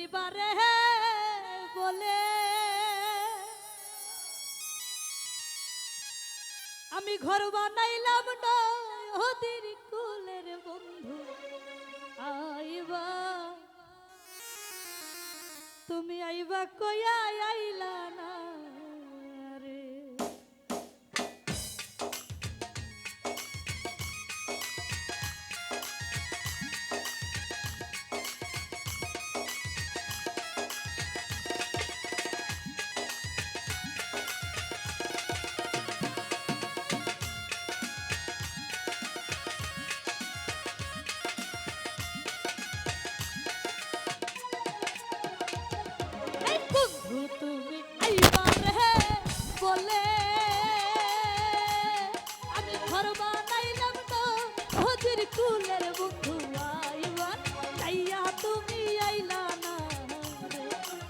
এইবারে বলে, আমি ঘর বানাইলাম না ওদের কুলের বন্ধু। আইবা, তুমি আইবা কয়া আইলা না। কুলের বন্ধু আইবা তাইয়া তুমি আইলা না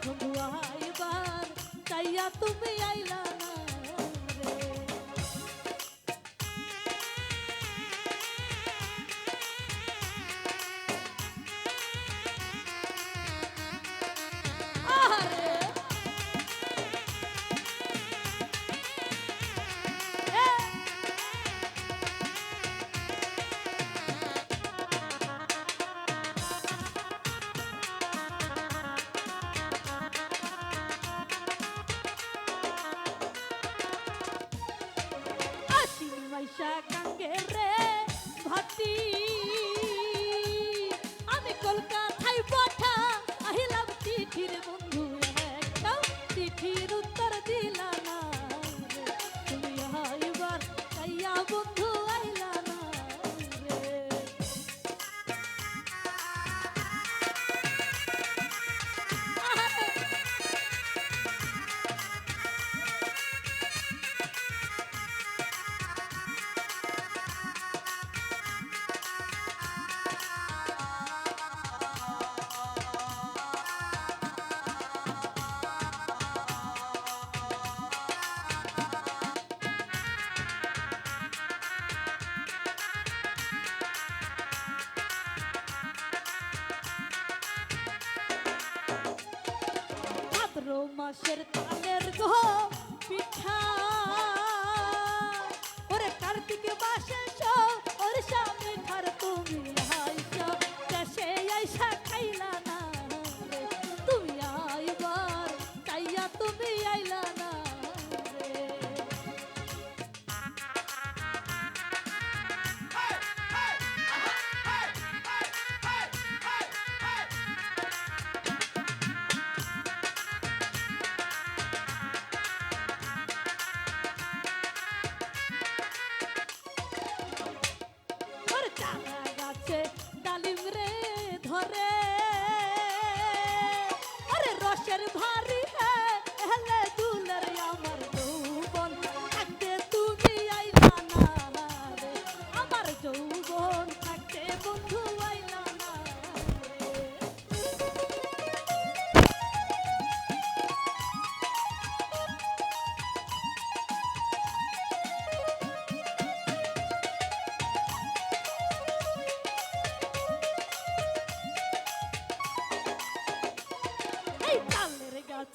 বন্ধু আইবা তাইয়া তুমি বাঁশের তালের গো পিঠা ডালিম রে ধরে। রসের ভার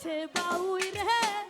আছে বাউই রে।